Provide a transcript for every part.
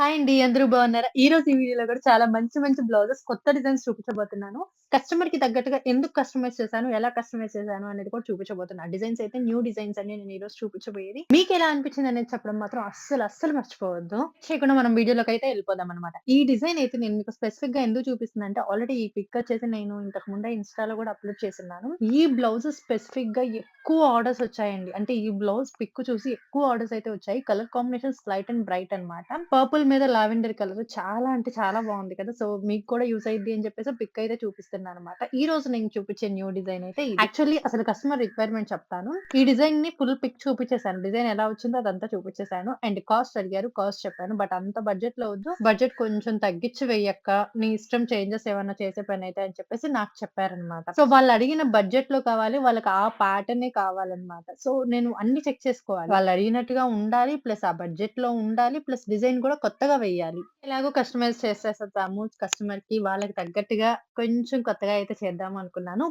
Hi అండి. అందరూ బాగున్నారా? ఈ రోజు ఈ వీడియోలో కూడా చాలా మంచి మంచి బ్లౌజెస్ కొత్త డిజైన్స్ చూపించబోతున్నాను. కస్టమర్కి తగ్గట్టుగా ఎందుకు కస్టమైజ్ చేశాను, ఎలా కస్టమైజ్ చేశాను అనేది కూడా చూపించబోతున్నాను డిజైన్స్ అయితే న్యూ డిజైన్స్ అని నేను ఈ రోజు చూపించబోయేది. ఎలా అనిపించింది అనేది చెప్పడం మాత్రం అస్సలు, అస్సలు మర్చిపోవద్దు. చేయకుండా మనం వెళ్ళిపోదాం అనమాట ఈ డిజైన్ అయితే నేను మీకు స్పెసిఫిక్గా ఎందుకు చూపిస్తున్నానంటే ఆల్రెడీ ఈ పిక్ వచ్చేసి నేను ఇంతకు ముందే ఇన్‌స్టాలో కూడా అప్‌లోడ్ చేసున్నాను. ఈ బ్లౌజ్ స్పెసిఫిక్‌గా ఎక్కువ ఆర్డర్స్ వచ్చాయండి. అంటే ఈ బ్లౌజ్ పిక్ చూసి ఎక్కువ ఆర్డర్స్ అయితే వచ్చాయి. Colour combination light and bright అన్నమాట. పర్పుల్ మీద లావెండర్ కలర్ చాలా అంటే చాలా బాగుంది కదా! సో మీకు కూడా యూజ్ అయిద్ది అని చెప్పేసి పిక్ అయితే చూపిస్తున్నానన్నమాట. ఈ రోజు నేను చూపించే న్యూ డిజైన్ అయితే. యాక్చువల్లీ అసలు కస్టమర్ రిక్వైర్మెంట్ చెప్తాను. ఈ డిజైన్‌ని ఫుల్ పిక్ చూపించేసాను. డిజైన్ ఎలా వచ్చిందో అదంతా చూపించేసాను. అండ్ కాస్ట్ అడిగారు. కాస్ట్ చెప్పాను. బట్ అంత బడ్జెట్‌లో వద్దు. బడ్జెట్ కొంచెం తగ్గించి వెయ్యక్క. నీ ఇష్టం చేంజెస్ ఏమన్నా చేసే పనైతే అని చెప్పేసి నాకు చెప్పారన్నమాట. సో వాళ్ళు అడిగిన బడ్జెట్‌లో కావాలి. వాళ్ళకి ఆ ప్యాటర్నే కావాలన్నమాట. సో నేను అన్ని చెక్ చేసుకోవాలి. వాళ్ళు అడిగినట్టుగా ఉండాలి. ప్లస్ ఆ బడ్జెట్‌లో ఉండాలి. ప్లస్ డిజైన్ కూడా కొత్తగా వెయ్యాలి. ఎలాగో కస్టమైజ్ చేసేస్తాము కస్టమర్కి వాళ్ళకి తగ్గట్టుగా కొంచెం కొత్తగా అయితే చేద్దాం అనుకున్నాను.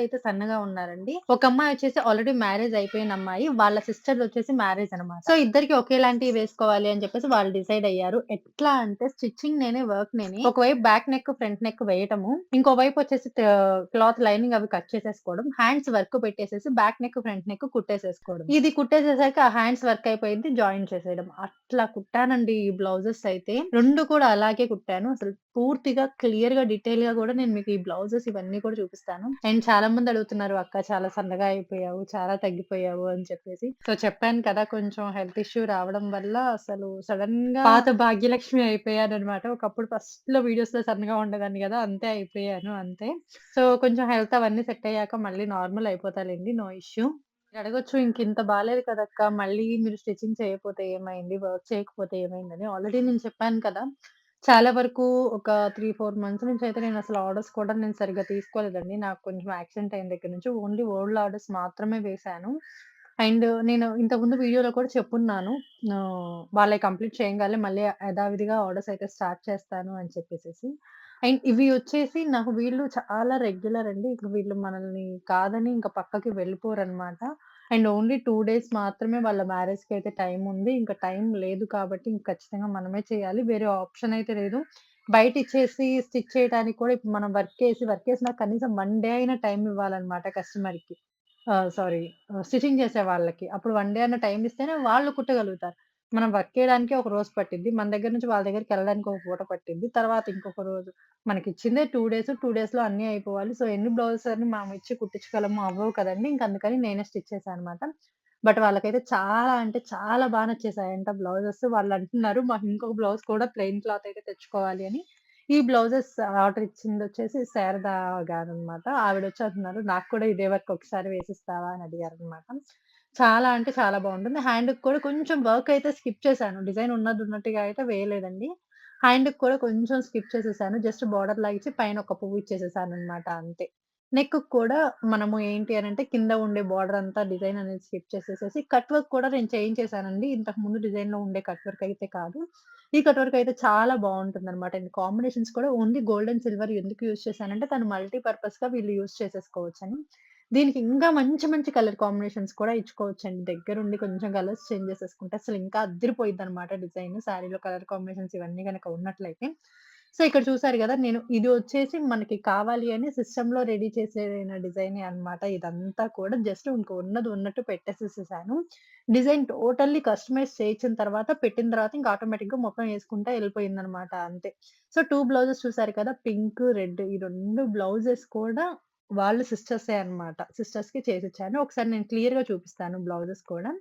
అయితే సన్నగా ఉన్నారండి. ఒక అమ్మాయి వచ్చేసి ఆల్రెడీ మ్యారేజ్ అయిపోయిన అమ్మాయి. వాళ్ళ సిస్టర్ వచ్చేసి మ్యారేజ్ అనమాట సో ఇద్దరికి ఒకేలాంటివి వేసుకోవాలి అని చెప్పేసి వాళ్ళు డిసైడ్ అయ్యారు. ఎట్లా అంటే స్టిచ్చింగ్ నేనే, వర్క్ నేనే. ఒకవైపు బ్యాక్ నెక్, ఫ్రంట్ నెక్ వేయటము. ఇంకో వైపు వచ్చేసి క్లాత్ లైనింగ్ అవి కట్ చేసేసుకోవడం. హ్యాండ్స్ వర్క్ పెట్టేసేసి బ్యాక్ నెక్, ఫ్రంట్ నెక్ కుట్టేసేసుకోవడం. ఇది కుట్టేసేసరికి ఆ హ్యాండ్స్ వర్క్ అయిపోయింది. జాయిన్ చేసేయడం. అట్లా కుట్టానండి ఈ బ్లౌజెస్ అయితే. రెండు కూడా అలాగే కుట్టాను. అసలు పూర్తిగా క్లియర్గా డీటెయిల్గా కూడా నేను మీకు ఈ బ్లౌజెస్ ఇవన్నీ కూడా చూపిస్తాను. అండ్ చాలా మంది అడుగుతున్నారు అక్క చాలా సన్నగా అయిపోయావు, చాలా తగ్గిపోయావు అని చెప్పేసి. సో చెప్పాను కదా! కొంచెం హెల్త్ ఇష్యూ రావడం వల్ల అసలు సడన్గా పాత భాగ్యలక్ష్మి అయిపోయానన్నమాట. ఒకప్పుడు ఫస్ట్ వీడియోస్లో సన్నగా ఉండదాన్ని కదా! అంతే అయిపోయాను అంతే. సో కొంచెం హెల్త్ అవన్నీ సెట్ అయ్యాక మళ్ళీ నార్మల్ అయిపోతాలండి నో ఇష్యూ. అడగొచ్చు ఇంకింత బాలేదు కదక్క! మళ్ళీ మీరు స్టిచ్చింగ్ చేయకపోతే ఏమైంది? వర్క్ చేయకపోతే ఏమైందని? ఆల్రెడీ నేను చెప్పాను కదా! చాలా వరకు ఒక 3, 4 మంత్స్ నుంచి అయితే నేను అసలు ఆర్డర్స్ కూడా నేను సరిగ్గా తీసుకోలేదండి. నాకు కొంచెం యాక్సిడెంట్ అయిన దగ్గర నుంచి ఓన్లీ ఓల్డ్ ఆర్డర్స్ మాత్రమే వేశాను. అండ్ నేను ఇంతకుముందు వీడియోలో కూడా చెప్పున్నాను. ఆహ్, వాళ్ళయి కంప్లీట్ చేయంగానే మళ్ళీ యథావిధిగా ఆర్డర్స్ అయితే స్టార్ట్ చేస్తాను అని చెప్పేసేసి. అండ్ ఇవి వచ్చేసి నాకు వీళ్ళు చాలా రెగ్యులర్ అండి. ఇక వీళ్ళు మనల్ని కాదని ఇంక పక్కకి వెళ్ళిపోరనమాట అండ్ ఓన్లీ 2 డేస్ మాత్రమే వాళ్ళ మ్యారేజ్‌కి అయితే టైం ఉంది. ఇంకా టైం లేదు కాబట్టి ఇంక ఖచ్చితంగా మనమే చేయాలి. వేరే ఆప్షన్ అయితే లేదు. బయట ఇచ్చేసి స్టిచ్ చేయడానికి కూడా ఇప్పుడు మనం వర్క్ చేసి, వర్క్ చేసినా కనీసం 1 డే అయినా టైం ఇవ్వాలన్నమాట కస్టమర్‌కి. సారీ స్టిచింగ్ చేసే వాళ్ళకి. అప్పుడు 1 డే అన్న టైం ఇస్తేనే వాళ్ళు కుట్టగలుగుతారు. మనం వర్క్ చేయడానికి ఒక రోజు పట్టిద్ది. మన దగ్గర నుంచి వాళ్ళ దగ్గరికెళ్ళడానికి ఒక పూట పట్టిద్ది. తర్వాత ఇంకొక రోజు. మనకిచ్చిందే 2 డేస్. 2 డేస్‌లో అన్నీ అయిపోవాలి. సో ఎన్ని బ్లౌజెస్ అని మనం ఇచ్చి కుట్టించగలము? అవ్వవు కదండీ! ఇంక అందుకని నేనే స్టిచ్ చేశానన్నమాట. బట్ వాళ్ళకైతే చాలా అంటే చాలా బా నచ్చేసాయంట బ్లౌజెస్. వాళ్ళు అంటున్నారు మాకు ఇంకొక బ్లౌజ్ కూడా ప్లెయిన్ క్లాత్ అయితే తెచ్చుకోవాలి అని. ఈ బ్లౌజెస్ ఆర్డర్ ఇచ్చింది ఇచ్చిందొచ్చేసి శారద ఆవిడ వచ్చి అంటున్నారు నాకు కూడా ఇదే వర్క్ ఒకసారి వేసిస్తావా? అని అడిగారన్నమాట. చాలా అంటే చాలా బాగుంటుంది. హ్యాండ్ కూడా కొంచెం వర్క్ అయితే స్కిప్ చేశాను. డిజైన్ ఉన్నది ఉన్నట్టుగా అయితే వేయలేదండి. హ్యాండ్ కూడా కొంచెం స్కిప్ చేసేసాను. జస్ట్ బోర్డర్ లాగిచ్చి పైన ఒక పువ్వు ఇచ్చేసేసానన్నమాట అంతే. నెక్‌కి కూడా మనము ఏంటి అనంటే కింద ఉండే బోర్డర్ అంతా డిజైన్ అనేది స్కిప్ చేసేసేసి కట్ వర్క్ కూడా నేను చేయించేసానండి. ఇంతకు ముందు డిజైన్‌లో ఉండే కట్ వర్క్ అయితే కాదు. ఈ కట్ వర్క్ అయితే చాలా బాగుంటుందన్నమాట. అండ్ కాంబినేషన్స్ కూడా ఓన్లీ గోల్డ్ అండ్ సిల్వర్ ఎందుకు యూజ్ చేశానంటే తను మల్టీ పర్పస్‌గా వీళ్ళు యూజ్ చేసేసుకోవచ్చని. దీనికి ఇంకా మంచి మంచి కలర్ కాంబినేషన్స్ కూడా ఇచ్చుకోవచ్చండి. దగ్గరుండి కొంచెం కలర్స్ చేంజ్ చేసేసుకుంటే అసలు ఇంకా అద్దిరిపోయిద్దన్నమాట డిజైన్. శారీలో కలర్ కాంబినేషన్స్ ఇవన్నీ గనక ఉన్నట్లయితే. సో ఇక్కడ చూసారు కదా నేను ఇది వచ్చేసి మనకి కావాలి అని సిస్టమ్‌లో రెడీ చేసిన డిజైనే అన్నమాట. ఇదంతా కూడా జస్ట్ ఇంక ఉన్నది ఉన్నట్టు పెట్టేసేసాను డిజైన్ టోటల్లీ కస్టమైజ్ చేయించిన తర్వాత పెట్టిన తర్వాత ఇంక ఆటోమేటిక్‌గా మొత్తం వేసుకుంటా వెళ్ళిపోయింది అనమాట అంతే. సో టూ బ్లౌజెస్ చూసారు కదా! పింక్, రెడ్ ఈ రెండు బ్లౌజెస్ కూడా వాళ్ళ సిస్టర్సే అన్నమాట. చేసి చేసిచ్చాను. ఒకసారి నేను క్లియర్గా చూపిస్తాను బ్లౌజెస్ కూడా.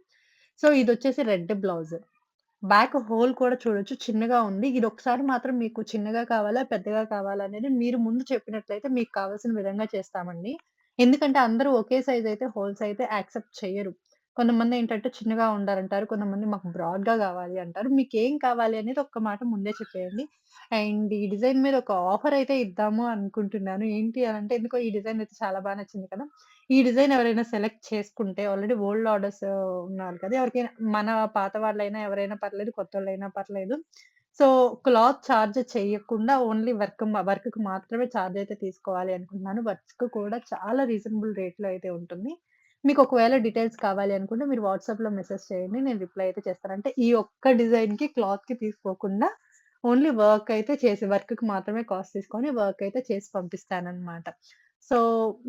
సో ఇది వచ్చేసి రెడ్ బ్లౌజ్. బ్యాక్ హోల్ కూడా చూడొచ్చు చిన్నగా ఉంది. ఇది ఒకసారి మాత్రం మీకు చిన్నగా కావాలా? పెద్దగా కావాలా? అనేది మీరు ముందు చెప్పినట్లయితే మీకు కావాల్సిన విధంగా చేస్తామండి. ఎందుకంటే అందరూ ఒకే సైజ్ అయితే హోల్స్ అయితే యాక్సెప్ట్ చేయరు కొంతమంది ఏంటంటే చిన్నగా ఉండాలంటారు. కొంతమంది మాకు బ్రాడ్‌గా కావాలి అంటారు. మీకేం కావాలి అనేది ఒక్క మాట ముందే చెప్పేయండి. అండ్ ఈ డిజైన్ మీద ఒక ఆఫర్ అయితే ఇద్దాము అనుకుంటున్నాను. ఏంటి అనంటే ఎందుకో ఈ డిజైన్ అయితే చాలా బా నచ్చింది కదా! ఈ డిజైన్ ఎవరైనా సెలెక్ట్ చేసుకుంటే ఆల్రెడీ ఓల్డ్ ఆర్డర్స్ ఉన్నారు కదా! ఎవరికైనా మన పాత వాళ్ళైనా ఎవరైనా పర్లేదు. కొత్తోళ్ళైనా పర్లేదు. సో క్లాత్ చార్జ్ చేయకుండా ఓన్లీ వర్క్ మ వర్క్‌కి మాత్రమే చార్జ్ అయితే తీసుకోవాలి అనుకుంటున్నాను. వర్క్ కూడా చాలా రీజనబుల్ రేట్‌లో అయితే ఉంటుంది. మీకు ఒకవేళ డీటెయిల్స్ కావాలి అనుకుంటే మీరు వాట్సాప్‌లో మెసేజ్ చేయండి. నేను రిప్లై అయితే చేస్తాను. అంటే ఈ ఒక్క డిజైన్‌కి క్లాత్‌కి తీసుకోకుండా ఓన్లీ వర్క్ అయితే చేసి వర్క్‌కి మాత్రమే కాస్ట్ తీసుకొని వర్క్ అయితే చేసి పంపిస్తానమాట సో,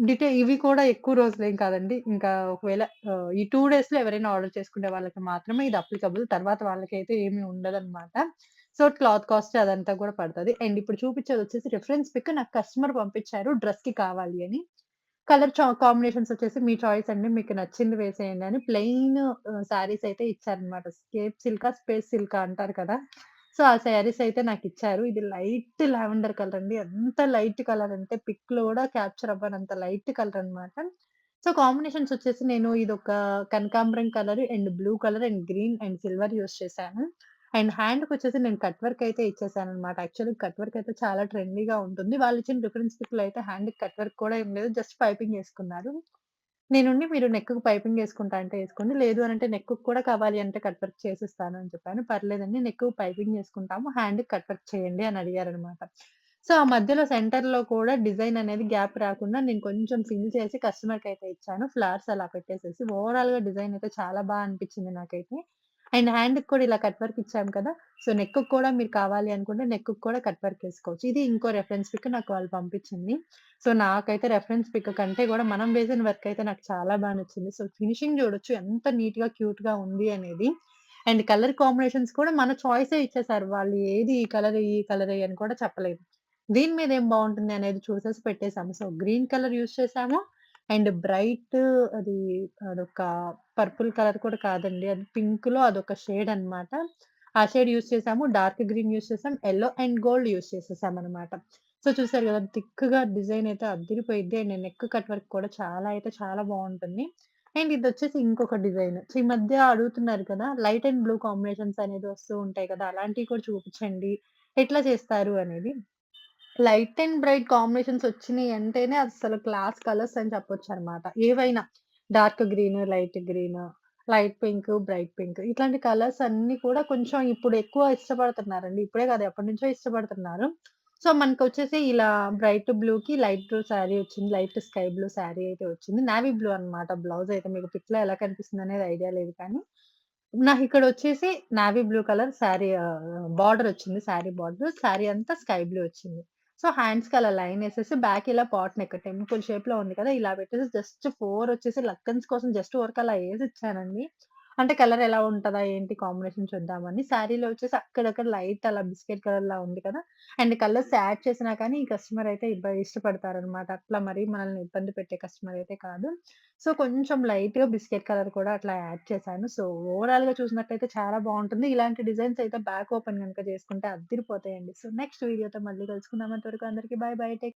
డీటెయిల్ ఇవి కూడా ఎక్కువ రోజులు ఏం కాదండి. ఇంకా ఒకవేళ ఈ ఈ 2 డేస్‌లో ఎవరైనా ఆర్డర్ చేసుకునే వాళ్ళకి మాత్రమే ఇది అప్లికబుల్. తర్వాత వాళ్ళకైతే ఏమి ఉండదనమాట. సో, క్లాత్ కాస్ట్ అదంతా కూడా పడుతుంది అండ్ ఇప్పుడు చూపించేది వచ్చేసి రిఫరెన్స్ పిక్ నాకు కస్టమర్ పంపించారు డ్రెస్‌కి కావాలి అని. కలర్ చా కాంబినేషన్స్ వచ్చేసి మీ చాయిస్ అండి. మీకు నచ్చింది వేసేయండి అని ప్లెయిన్ శారీస్ అయితే ఇచ్చారనమాట. స్కేప్ సిల్కా, స్పేస్ సిల్కా అంటారు కదా! సో, ఆ శారీస్ అయితే నాకు ఇచ్చారు ఇది లైట్ లావెండర్ కలర్ అండి. ఎంత లైట్ కలర్ అంటే పిక్లో కూడా క్యాప్చర్ అవ్వనంత లైట్ కలర్ అనమాట. సో, కాంబినేషన్స్ వచ్చేసి నేను ఇది ఒక కనకాంబరం colour and blue colour and green and silver use చేశాను. అండ్ హ్యాండ్‌కొచ్చేసి నేను కట్ వర్క్ అయితే ఇచ్చేసాననమాట. యాక్చువల్లీ కట్ వర్క్ అయితే చాలా ట్రెండీగా ఉంటుంది. వాళ్ళిచ్చిన డిఫరెన్స్ పిక్‌లో అయితే హ్యాండ్‌కి కట్ వర్క్ కూడా ఏం లేదు. జస్ట్ పైపింగ్ యేసుకున్నారు. నేనుండి మీరు నెక్‌కి పైపింగ్ యేసుకుంటా అంటే యేసుకోండి. లేదు అనంటే నెక్‌కి కూడా కావాలి అంటే కట్ వర్క్ చేసిస్తాను అని చెప్పాను. పర్లేదండి నెక్‌కి పైపింగ్ యేసుకుంటాము. హ్యాండ్‌కి కట్ వర్క్ చేయండి అని అడిగారనమాట. సో, ఆ మధ్యలో సెంటర్‌లో కూడా డిజైన్ అనేది గ్యాప్ రాకుండా నేను కొంచెం ఫిల్ చేసి కస్టమర్‌కయితే ఇచ్చాను. ఫ్లవర్స్ అలా పెట్టేసేసి. ఓవరాల్‌గా డిజైన్ అయితే చాలా బా అనిపించింది నాకైతే. అండ్ హ్యాండ్‌కి కూడా ఇలా కట్ వర్క్ ఇచ్చాం కదా! సో, నెక్ కూడా మీరు కావాలి అనుకుంటే నెక్ కూడా కట్ వర్క్ వేసుకోవచ్చు ఇది ఇంకో రెఫరెన్స్ పిక్ నాకు వాళ్ళు పంపించింది. సో, నాకైతే రెఫరెన్స్ పిక్ కంటే కూడా మనం వేసిన వర్క్ అయితే నాకు చాలా బాగా నచ్చింది. సో, ఫినిషింగ్ చూడొచ్చు ఎంత నీట్‌గా, క్యూట్‌గా ఉంది అనేది. అండ్ కలర్ కాంబినేషన్స్ కూడా మన చాయిసే ఇచ్చేసారు. వాళ్ళు ఏది ఈ కలర్, ఈ కలర్ అని కూడా చెప్పలేదు. దీని మీద ఏం బాగుంటుంది అనేది చూసేసి పెట్టేశాము సో, గ్రీన్ కలర్ యూస్ చేసాము. అండ్ బ్రైట్ అది అదొక పర్పుల్ కలర్ కూడా కాదండి. అది పింక్లో అదొక షేడ్ అన్నమాట. ఆ షేడ్ యూజ్ చేసాము. డార్క్ గ్రీన్ యూస్ చేసాం. ఎల్లో అండ్ గోల్డ్ యూజ్ చేసేసామన్నమాట. సో, చూసారు కదా థిక్‌గా డిజైన్ అయితే అదిరిపోయింది అండ్ నెక్ కట్ వర్క్ కూడా చాలా అయితే చాలా బాగుంటుంది అండ్ ఇది వచ్చేసి ఇంకొక డిజైన్. సో, ఈ మధ్య అడుగుతున్నారు కదా! లైట్ అండ్ బ్లూ కాంబినేషన్స్ అనేది వస్తూ ఉంటాయి కదా! అలాంటివి కూడా చూపించండి. ఎట్లా చేస్తారు అనేది. లైట్ అండ్ బ్రైట్ కాంబినేషన్స్ వచ్చినాయి అంటేనే అసలు క్లాస్ కలర్స్ అని చెప్పొచ్చు అనమాట ఏవైనా dark green, light green, light pink, bright pink ఇట్లాంటి కలర్స్ అన్ని కూడా కొంచెం ఇప్పుడు ఎక్కువ ఇష్టపడుతున్నారండి. ఇప్పుడే కాదు ఎప్పటినుంచో ఇష్టపడుతున్నారు. సో, మనకు వచ్చేసి ఇలా బ్రైట్ బ్లూ కి లైట్ బ్లూ శారీ వచ్చింది. లైట్ స్కై బ్లూ శారీ అయితే వచ్చింది. నావీ బ్లూ అనమాట బ్లౌజ్ అయితే మీకు పిక్‌లో ఎలా కనిపిస్తుంది అనేది ఐడియా లేదు కానీ, నా ఇక్కడ వచ్చేసి navy blue colour sari border వచ్చింది. శారీ బార్డర్. శారీ అంతా స్కై బ్లూ వచ్చింది. సో, హ్యాండ్స్‌కి అలా లైన్ ఏసేసి బ్యాక్ ఇలా పాట్ నెక్ టెంపుల్ షేప్‌లో ఉంది కదా! ఇలా పెట్టేసి జస్ట్ ఫోర్ వచ్చేసి లక్కన్స్ కోసం జస్ట్ వర్క్ అలా వేసి ఇచ్చానండి అంటే కలర్ ఎలా ఉంటదా ఏంటి కాంబినేషన్ చూద్దామని. శారీలో వచ్చేసి అక్కడక్కడ లైట్ అలా బిస్కెట్ కలర్‌లా ఉంది కదా! అండ్ కలర్స్ యాడ్ చేసినా కానీ ఈ కస్టమర్ అయితే ఇబ్బ ఇష్టపడతారనమాట. అట్లా మరీ మనల్ని ఇబ్బంది పెట్టే కస్టమర్ అయితే కాదు. సో, కొంచెం లైట్‌గా బిస్కెట్ కలర్ కూడా అట్లా యాడ్ చేశాను. సో, ఓవరాల్‌గా చూసినట్టయితే చాలా బావుంటుంది. ఇలాంటి డిజైన్స్ అయితే బ్యాక్ ఓపెన్ గనుక చేసుకుంటే అద్దిరిపోతాయండి. సో, నెక్స్ట్ వీడియోతో మళ్ళీ కలుసుకుందాం. అంతవరకు అందరికి బై బై. టేక్